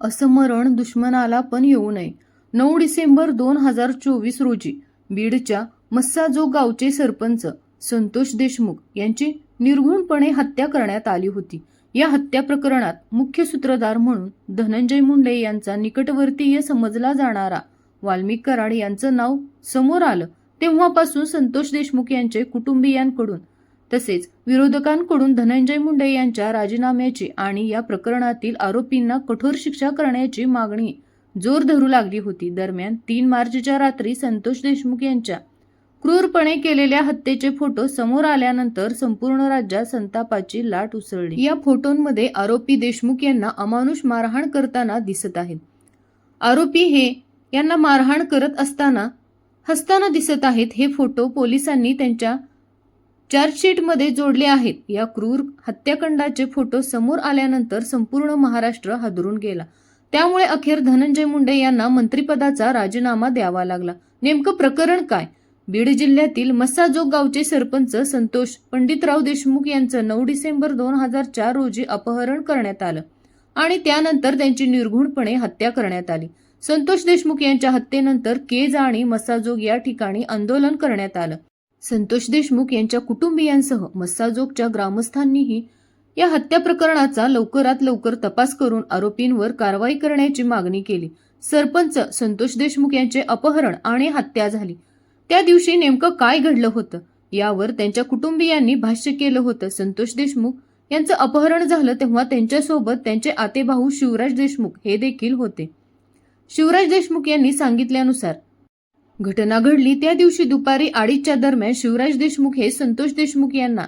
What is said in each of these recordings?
असं मरण दुश्मनाला पण येऊ नये. नऊ डिसेंबर दोन हजार चोवीस रोजी बीडच्या मस्साजो गावचे सरपंच संतोष देशमुख यांची निर्घुणपणे हत्या करण्यात आली होती. या हत्या प्रकरणात मुख्य सूत्रधार म्हणून धनंजय मुंडे यांचा निकटवर्तीय समजला जाणारा वाल्मिक कराड यांचं नाव समोर आलं. तेव्हापासून संतोष देशमुख यांचे कुटुंबियांकडून तसेच विरोधकांकडून धनंजय मुंडे यांच्या राजीनाम्याची आणि या प्रकरणातील आरोपींना कठोर शिक्षा करण्याची मागणी जोर धरू लागली होती. दरम्यान तीन मार्चच्या रात्री संतोष देशमुख यांच्या क्रूरपणे केलेल्या हत्येचे फोटो समोर आल्यानंतर संपूर्ण राज्यात संतापाची लाट उसळली. या फोटोंमध्ये आरोपी देशमुख यांना अमानुष मारहाण करताना दिसत आहेत. आरोपी हे यांना मारहाण करत असताना हसताना दिसत आहेत. हे फोटो पोलिसांनी त्यांच्या चार्जशीटमध्ये जोडले आहेत. या क्रूर हत्याकांडाचे फोटो समोर आल्यानंतर संपूर्ण महाराष्ट्र हादरून गेला. त्यामुळे अखेर धनंजय मुंडे यांना मंत्रिपदाचा राजीनामा द्यावा लागला. नेमकं प्रकरण काय? बीड जिल्ह्यातील मस्साजोग गावचे सरपंच संतोष पंडितराव देशमुख यांचं नऊ डिसेंबर दोन हजार चार रोजी अपहरण करण्यात आलं आणि त्यानंतर त्यांची निर्घुणपणे हत्या करण्यात आली. संतोष देशमुख यांच्या हत्येनंतर केज आणि मस्साजोग या ठिकाणी आंदोलन करण्यात आलं. संतोष देशमुख यांच्या कुटुंबियांसह मस्साजोगच्या ग्रामस्थांनीही या हत्या प्रकरणाचा लवकरात लवकर तपास करून आरोपींवर कारवाई करण्याची मागणी केली. सरपंच संतोष देशमुख यांचे अपहरण आणि हत्या झाली. त्या दिवशी नेमकं काय घडलं होतं? यावर त्यांच्या कुटुंबियांनी भाष्य केलं होतं. संतोष देशमुख यांचं अपहरण झालं तेव्हा त्यांच्यासोबत त्यांचे आतेभाऊ शिवराज देशमुख हे देखील होते. शिवराज देशमुख यांनी सांगितल्यानुसार घटना घडली त्या दिवशी दुपारी अडीचच्या दरम्यान शिवराज देशमुख हे संतोष देशमुख यांना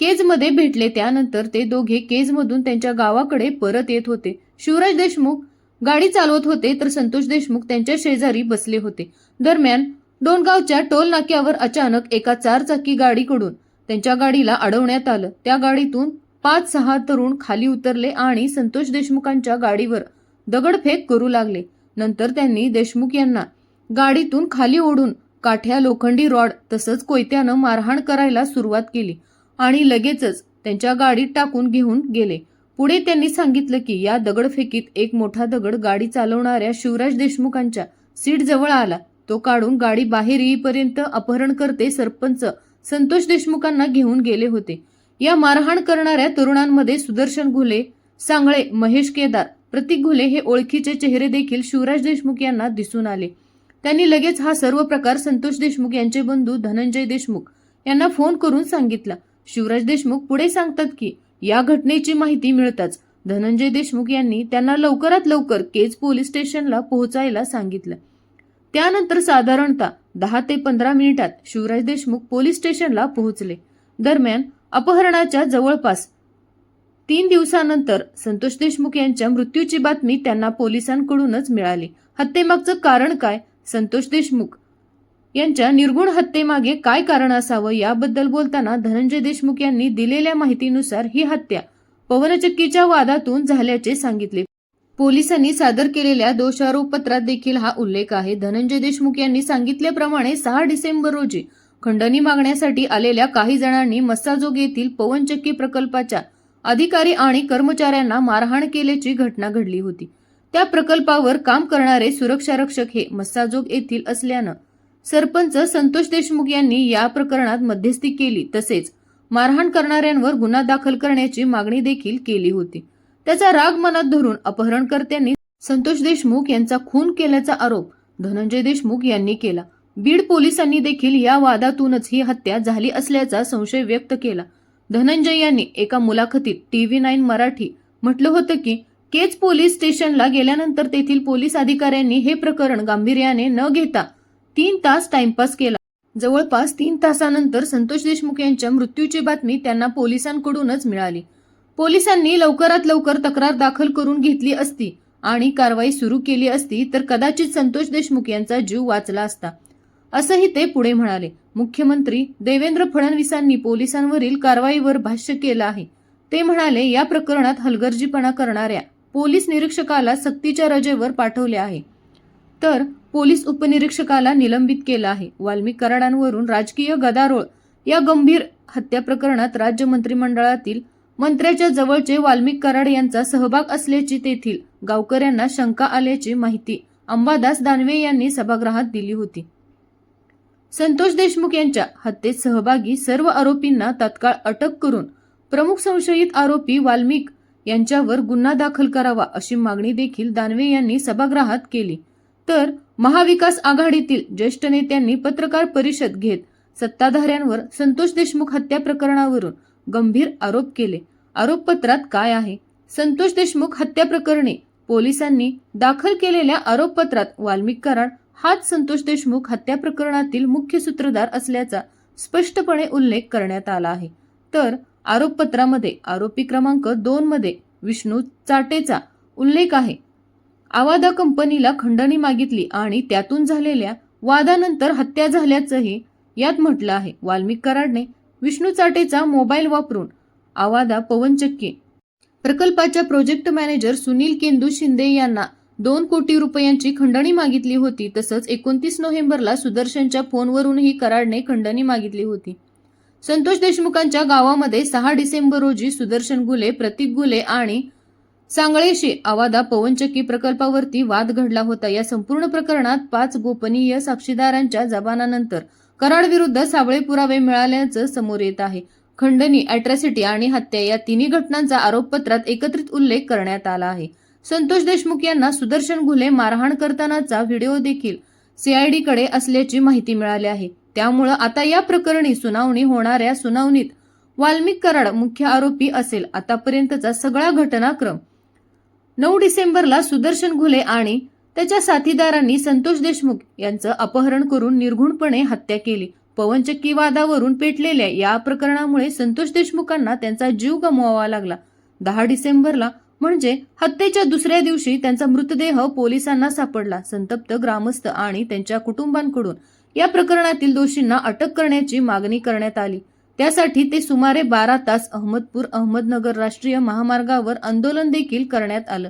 केजमध्ये भेटले. त्यानंतर ते दोघे केजमधून त्यांच्या गावाकडे परत येत होते. शिवराज देशमुख गाडी चालवत होते तर संतोष देशमुख त्यांच्या शेजारी बसले होते. दरम्यान डोणगावच्या टोल नाक्यावर अचानक एका चारचाकी गाडीकडून त्यांच्या गाडीला अडवण्यात आलं. त्या गाडीतून पाच सहा तरुण खाली उतरले आणि संतोष देशमुखांच्या गाडीवर दगडफेक करू लागले. नंतर त्यांनी देशमुख यांना गाडीतून खाली ओढून काठ्या लोखंडी रॉड तसंच कोयत्यानं मारहाण करायला सुरुवात केली आणि लगेचच त्यांच्या गाडीत टाकून घेऊन गेले. पुढे त्यांनी सांगितलं की या दगडफेकीत एक मोठा दगड गाडी चालवणाऱ्या शिवराज देशमुखांच्या सीट जवळ आला. तो काढून गाडी बाहेर येईपर्यंत अपहरण करते सरपंच संतोष देशमुखांना घेऊन गेले होते. या मारहाण करणाऱ्या तरुणांमध्ये सुदर्शन घुले सांगळे महेश केदार प्रतीक घुले हे ओळखीचे चेहरे देखील शिवराज देशमुख यांना दिसून आले. त्यांनी लगेच हा सर्व प्रकार संतोष देशमुख यांचे बंधू धनंजय देशमुख यांना फोन करून सांगितला. शिवराज देशमुख पुढे सांगतात की या घटनेची माहिती मिळताच धनंजय देशमुख यांनी त्यांना लवकरात लवकर केज पोलीस स्टेशनला पोहोचायला सांगितलं. त्यानंतर साधारणतः दहा ते पंधरा मिनिटात शिवराज देशमुख पोलीस स्टेशनला पोहोचले. दरम्यान अपहरणाच्या जवळपास तीन दिवसानंतर संतोष देशमुख यांच्या मृत्यूची बातमी त्यांना पोलिसांकडूनच मिळाली. हत्येमागचं कारण काय? संतोष देशमुख. यांच्या निर्गुण हत्येमागे काय कारण असावं याबद्दल बोलताना धनंजय देशमुख यांनी दिलेल्या माहितीनुसार ही हत्या पवनचक्कीच्या वादातून झाल्याचे सांगितले. पोलिसांनी सादर केलेल्या दोषारोप पत्रात देखील हा उल्लेख आहे. धनंजय देशमुख यांनी सांगितल्याप्रमाणे सहा डिसेंबर रोजी खंडणी मागण्यासाठी आलेल्या काही जणांनी मस्साजोग येथील पवनचक्की प्रकल्पाच्या अधिकारी आणि कर्मचाऱ्यांना मारहाण केल्याची घटना घडली होती. त्या प्रकल्पावर काम करणारे सुरक्षारक्षक हे मस्साजोग येथील असल्यानं सरपंच संतोष देशमुख यांनी या प्रकरणात मध्यस्थी केली. तसेच मारहाण करणाऱ्यांवर गुन्हा दाखल करण्याची मागणी देखील केली होती. त्याचा राग मनात धरून अपहरणकर्त्यांनी संतोष देशमुख यांचा खून केल्याचा आरोप धनंजय देशमुख यांनी केला. बीड पोलिसांनी देखील या वादातूनच ही हत्या झाली असल्याचा संशय व्यक्त केला. धनंजय यांनी एका मुलाखतीत टीव्ही नाईन मराठी म्हटलं होतं की केज पोलीस स्टेशनला गेल्यानंतर तेथील पोलीस अधिकाऱ्यांनी हे प्रकरण गांभीर्याने न घेता तीन तास टाइमपास केला. जवळपास तीन तासानंतर संतोष देशमुख यांच्या मृत्यूची बातमी त्यांना पोलिसांकडूनच मिळाली. पोलिसांनी लवकरात लवकर तक्रार दाखल करून घेतली असती आणि कारवाई सुरू केली असती तर कदाचित संतोष देशमुख यांचा जीव वाचला असता. असंही ते पुढे म्हणाले मुख्यमंत्री देवेंद्र फडणवीसांनी पोलिसांवरील कारवाईवर भाष्य केलं आहे. ते म्हणाले या प्रकरणात हलगर्जीपणा करणाऱ्या पोलीस निरीक्षकाला सक्तीच्या रजेवर पाठवले आहे. तर पोलीस उपनिरीक्षकाला निलंबित केलं आहे. वाल्मिक कराडांवरून राजकीय गदारोळ या गंभीर हत्या प्रकरणात राज्य मंत्रिमंडळातील मंत्र्याच्या जवळचे वाल्मिक कराड यांचा सहभाग असल्याची तेथील गावकऱ्यांना शंका आल्याची माहिती अंबादास दानवे यांनी सभागृहात दिली होती. संतोष देशमुख यांच्या हत्येत सहभागी सर्व आरोपींना तत्काळ अटक करून प्रमुख संशयित आरोपी वाल्मिक यांच्यावर गुन्हा दाखल करावा अशी मागणी देखील दानवे यांनी सभागृहात केली. तर महाविकास आघाडीतील ज्येष्ठ नेत्यांनी पत्रकार परिषद घेत सत्ताधाऱ्यांवर संतोष देशमुख हत्या प्रकरणावरून गंभीर आरोप केले. आरोपपत्रात काय आहे? संतोष देशमुख हत्या प्रकरणी पोलिसांनी दाखल केलेल्या आरोपपत्रात वाल्मिक कराड हाच संतोष देशमुख हत्या प्रकरणातील मुख्य सूत्रधार असल्याचा स्पष्टपणे उल्लेख करण्यात आला आहे. तर आरोपपत्रामध्ये आरोपी क्रमांक दोनमध्ये विष्णू चाटेचा उल्लेख आहे. आवादा कंपनीला खंडणी मागितली आणि त्यातून झालेल्या वादानंतर हत्या झाल्याचंही यात म्हटलं आहे. वाल्मिक कराडने विष्णू चाटेचा मोबाईल वापरून आवादा पवनचक्की. प्रकल्पाच्या प्रोजेक्ट मॅनेजर सुनील केंदू शिंदे यांना दोन कोटी रुपयांची खंडणी मागितली होती. तसंच एकोणतीस नोव्हेंबरला सुदर्शनच्या फोनवरूनही कराडने खंडणी मागितली होती. संतोष देशमुखांच्या गावामध्ये सहा डिसेंबर रोजी सुदर्शन गुले प्रतीक गुले आणि सांगळेशी आवादा पवनचक्की प्रकल्पावरती वाद घडला होता. या संपूर्ण प्रकरणात पाच गोपनीय साक्षीदारांच्या जबानानंतर कराड विरुद्ध साबळे पुरावे मिळाल्याचं समोर येत आहे. खंडणी अॅट्रॉसिटी आणि हत्या या तिन्ही घटनांचा आरोपपत्रात एकत्रित उल्लेख करण्यात आला आहे. संतोष देशमुख यांना सुदर्शन घुले मारहाण करतानाचा व्हिडिओ देखील सीआयडीकडे असल्याची माहिती मिळाली आहे. त्यामुळं आता या प्रकरणी सुनावणी होणाऱ्या सुनावणीत वाल्मिक कराड मुख्य आरोपी असेल आतापर्यंतचा सगळा घटनाक्रम. नऊ डिसेंबरला सुदर्शन घुले आणि त्याच्या साथीदारांनी संतोष देशमुख यांचं अपहरण करून निर्घुणपणे हत्या केली. पवनचक्की वादावरून पेटलेल्या या प्रकरणामुळे संतोष देशमुखांना त्यांचा जीव गमवावा लागला. दहा डिसेंबरला म्हणजे हत्येच्या दुसऱ्या दिवशी त्यांचा मृतदेह पोलिसांना सापडला. संतप्त ग्रामस्थ आणि त्यांच्या कुटुंबांकडून या प्रकरणातील दोषींना अटक करण्याची मागणी करण्यात आली. त्यासाठी ते सुमारे बारा तास अहमदपूर अहमदनगर राष्ट्रीय महामार्गावर आंदोलन देखील करण्यात आलं.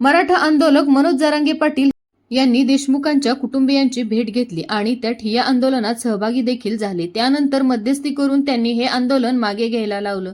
मराठा आंदोलक मनोज जारांगे पाटील यांनी देशमुखांच्या कुटुंबियांची भेट घेतली आणि त्या ठिया आंदोलनात सहभागी देखील झाले. त्यानंतर मध्यस्थी करून त्यांनी हे आंदोलन मागे घ्यायला लावलं.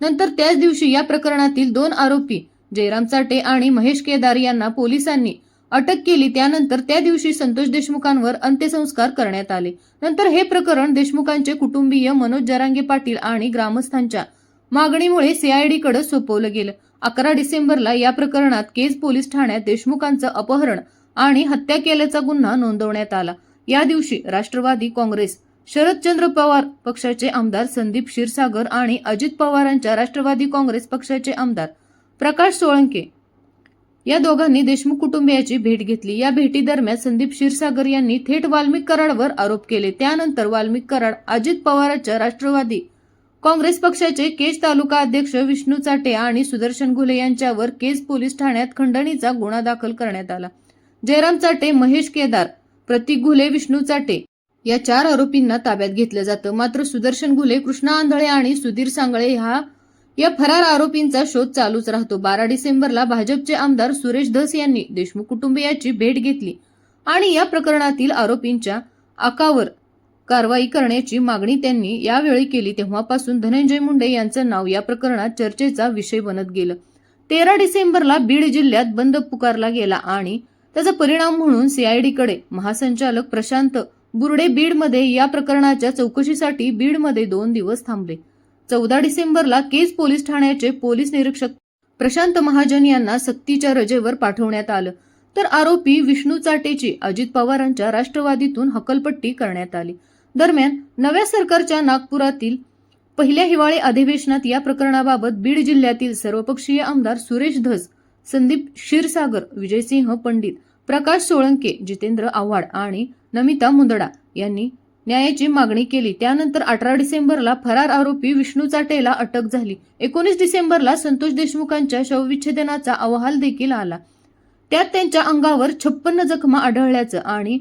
नंतर त्याच दिवशी या प्रकरणातील दोन आरोपी जयराम चाटे आणि महेश केदार यांना पोलिसांनी अटक केली त्यानंतर त्या दिवशी संतोष देशमुखांवर अंत्यसंस्कार करण्यात आले. नंतर हे प्रकरण देशमुखांचे कुटुंबीय मनोज जरांगे पाटील आणि ग्रामस्थांच्या मागणीमुळे सीआयडीकडे सोपवलं गेलं. अकरा डिसेंबरला या प्रकरणात केज पोलीस ठाण्यात देशमुखांचं अपहरण आणि हत्या केल्याचा गुन्हा नोंदवण्यात आला. या दिवशी राष्ट्रवादी काँग्रेस शरदचंद्र पवार पक्षाचे आमदार संदीप क्षीरसागर आणि अजित पवारांच्या राष्ट्रवादी काँग्रेस पक्षाचे आमदार प्रकाश सोळंके या दोघांनी देशमुख कुटुंबियाची भेट घेतली. या भेटीदरम्यान संदीप क्षीरसागर यांनी थेट वाल्मिक कराडवर आरोप केले. त्यानंतर वाल्मिक कराड अजित पवारांच्या राष्ट्रवादी काँग्रेस पक्षाचे केज तालुका अध्यक्ष विष्णू चाटे आणि सुदर्शन घुले यांच्यावर केज पोलीस ठाण्यात खंडणीचा गुन्हा दाखल करण्यात आला. जयराम चाटे महेश केदार प्रतीक घुले विष्णू चाटे या चार आरोपींना ताब्यात घेतलं जातं. मात्र सुदर्शन घुले कृष्णा आंधळे आणि सुधीर सांगळे ह्या या फरार आरोपींचा शोध चालूच राहतो. बारा डिसेंबरला भाजपचे आमदार सुरेश धस यांनी देशमुख कुटुंबियाची भेट घेतली आणि या प्रकरणातील आरोपींच्या आकावर कारवाई करण्याची मागणी त्यांनी यावेळी केली. तेव्हापासून धनंजय मुंडे यांचं नाव या प्रकरणात चर्चेचा विषय बनत गेलं. तेरा डिसेंबरला बीड जिल्ह्यात बंद पुकारला गेला आणि त्याचा परिणाम म्हणून सीआयडीकडे महासंचालक प्रशांत बुर्डे बीडमध्ये या प्रकरणाच्या चौकशीसाठी बीडमध्ये दोन दिवस थांबले. चौदा डिसेंबरला केज पोलीस ठाण्याचे पोलीस निरीक्षक प्रशांत महाजन यांना सक्तीच्या रजेवर पाठवण्यात आलं. तर आरोपी विष्णू चाटेची अजित पवारांच्या राष्ट्रवादीतून हकलपट्टी करण्यात आली. दरम्यान नव्या सरकारच्या नागपुरातील पहिल्या हिवाळी अधिवेशनात या प्रकरणाबाबत बीड जिल्ह्यातील सर्वपक्षीय आमदार सुरेश धस संदीप क्षीरसागर विजयसिंह पंडित प्रकाश सोळंके जितेंद्र आव्हाड आणि नमिता मुंदडा यांनी न्यायाची मागणी केली. त्यानंतर अठरा डिसेंबरला फरार आरोपी विष्णू चाटेला अटक झाली. एकोणीस डिसेंबरला संतोष देशमुखांच्या शवविच्छेदनाचा अहवाल देखील आला. त्यात त्यांच्या अंगावर छप्पन्न जखमा आढळल्याचं आणि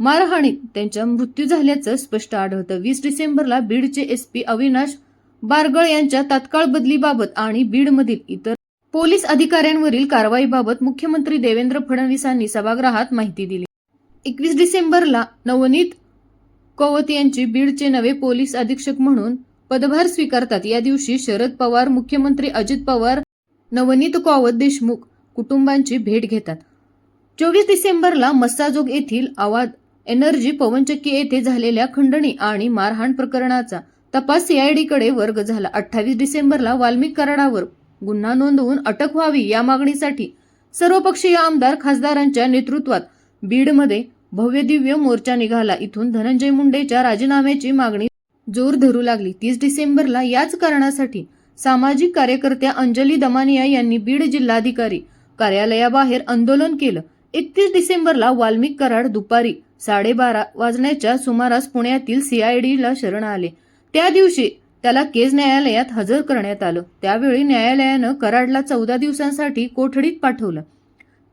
मारहाणीत त्यांचा मृत्यू झाल्याचं स्पष्ट आढळतं. वीस डिसेंबरला बीडचे एसपी अविनाश बारगळ यांच्या तात्काळ बदलीबाबत आणि बीडमधील इतर पोलीस अधिकाऱ्यांवरील कारवाईबाबत मुख्यमंत्री देवेंद्र फडणवीसांनी सभागृहात माहिती दिली. एकवीस डिसेंबरला नवनीत कौवत यांची बीडचे नवे पोलीस अधीक्षक म्हणून पदभार स्वीकारतात. या दिवशी शरद पवार मुख्यमंत्री अजित पवार नवनीत कौवत देशमुख कुटुंबांची भेट घेतात. चोवीस डिसेंबरला मस्साजोग येथील आवाज एनर्जी पवनचक्की येथे झालेल्या खंडणी आणि मारहाण प्रकरणाचा तपास सीआयडीकडे वर्ग झाला. अठ्ठावीस डिसेंबरला वाल्मिक कराडावर गुन्हा नोंदवून अटक व्हावी या मागणीसाठी सर्वपक्षीय आमदार खासदारांच्या नेतृत्वात बीडमध्ये भव्य दिव्य मोर्चा निघाला. इथून धनंजय मुंडेच्या राजीनाम्याची मागणी जोर धरू लागली. तीस डिसेंबरला याच कारणासाठी सामाजिक कार्यकर्त्या अंजली दमानिया यांनी बीड जिल्हाधिकारी कार्यालयाबाहेर आंदोलन केलं. एकतीस डिसेंबरला वाल्मिक कराड दुपारी साडेबारा वाजण्याच्या सुमारास पुण्यातील सीआयडीला शरण आले. त्या दिवशी त्याला केज न्यायालयात हजर करण्यात आलं. त्यावेळी न्यायालयानं कराडला चौदा दिवसांसाठी कोठडीत पाठवलं.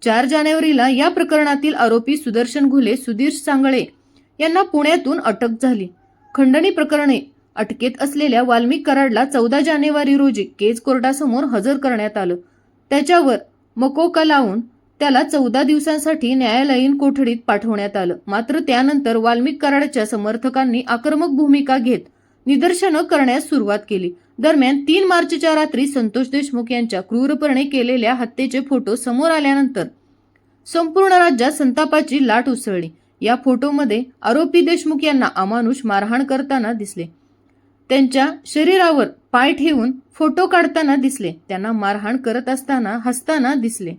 चार जानेवारीला या प्रकरणातील आरोपी सुदर्शन घुले सुधीर सांगळे यांना पुण्यातून अटक झाली. खंडणी प्रकरणे अटकेत असलेल्या वाल्मिक कराडला चौदा जानेवारी रोजी केज कोर्टासमोर हजर करण्यात आलं. त्याच्यावर मकोका लावून त्याला चौदा दिवसांसाठी न्यायालयीन कोठडीत पाठवण्यात आलं. मात्र त्यानंतर वाल्मिक कराडच्या समर्थकांनी आक्रमक भूमिका घेत निदर्शनं करण्यास सुरुवात केली. दरम्यान तीन मार्चच्या रात्री संतोष देशमुख यांच्या क्रूरपणे केलेल्या हत्येचे फोटो समोर आल्यानंतर संपूर्ण राज्यात संतापाची लाट उसळली. या फोटोमध्ये आरोपी देशमुख यांना अमानुष मारहाण करताना दिसले. त्यांच्या शरीरावर पाय ठेवून फोटो काढताना दिसले. त्यांना मारहाण करत असताना हसताना दिसले.